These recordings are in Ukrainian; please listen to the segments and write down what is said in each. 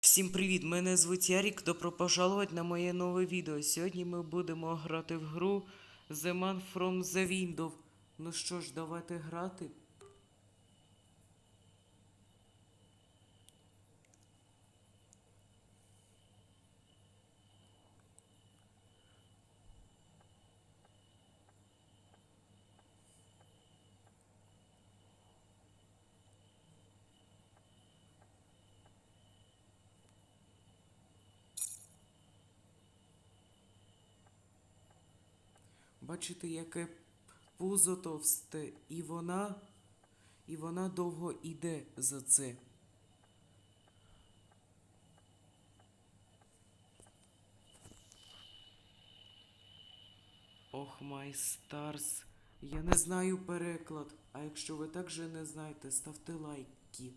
Всім привіт! Мене звуть Ярік. Добро пожаловать на моє нове відео. Сьогодні ми будемо грати в гру The Man from the Window. Ну що ж, давайте грати. Бачите, яке пузо товсте, і вона, і вона довго іде за це. Ох, май старс. Я не знаю переклад. А якщо ви також не знаєте, ставте лайки.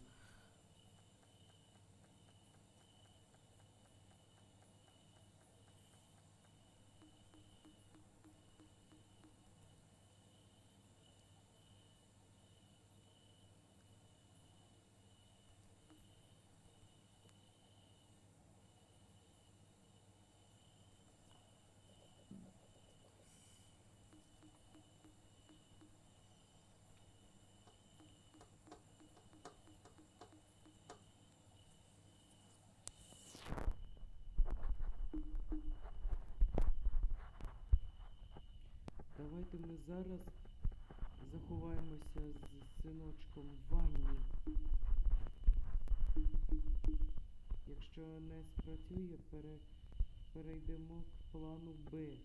Давайте ми зараз заховаємося з синочком в ванні. Якщо не спрацює, пере... перейдемо к плану Б.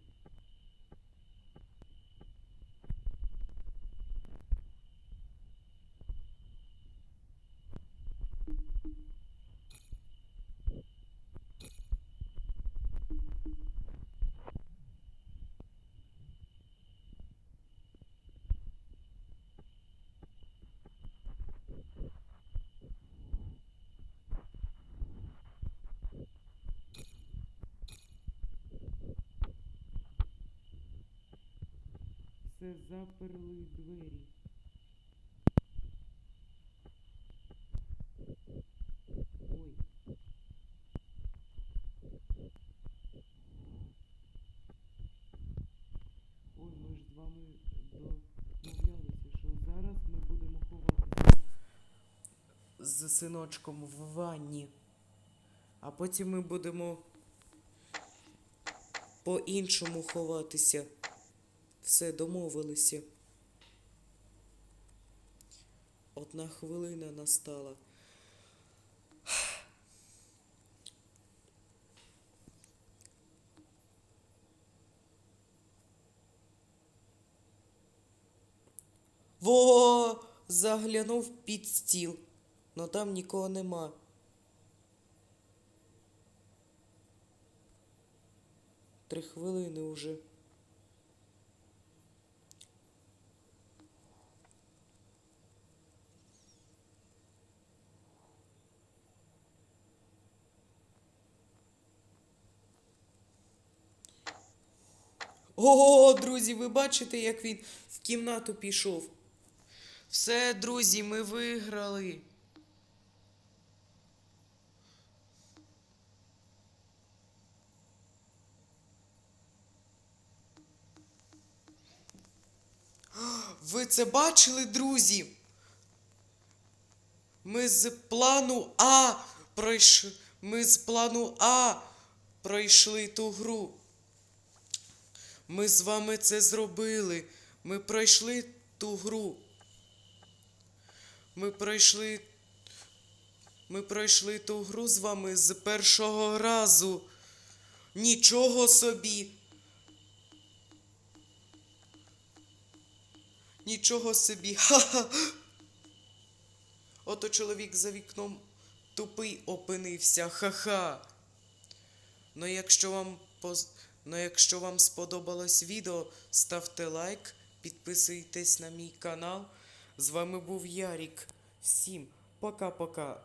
Все заперли двері. Ой. Ми з вами домовлялися, що зараз ми будемо ховатися з синочком в ванні. А потім ми будемо по-іншому ховатися. Все, домовилися. Одна хвилина настала. Во! Заглянув під стіл, но там нікого нема. Три хвилини уже. О, друзі, ви бачите, як він в кімнату пішов. Все, друзі, ми виграли. Ви це бачили, друзі? Ми з плану А пройшли. Ми з плану А пройшли ту гру. Ми з вами це зробили. Ми пройшли ту гру. Ми пройшли. Ми пройшли ту гру з вами з першого разу. Нічого собі. Нічого собі. Ха-ха. Ото чоловік за вікном тупий опинився. Ха-ха. Ну, якщо вам поз... ну, якщо вам сподобалось відео, ставте лайк, підписуйтесь на мій канал. З вами був Ярік. Всім пока-пока.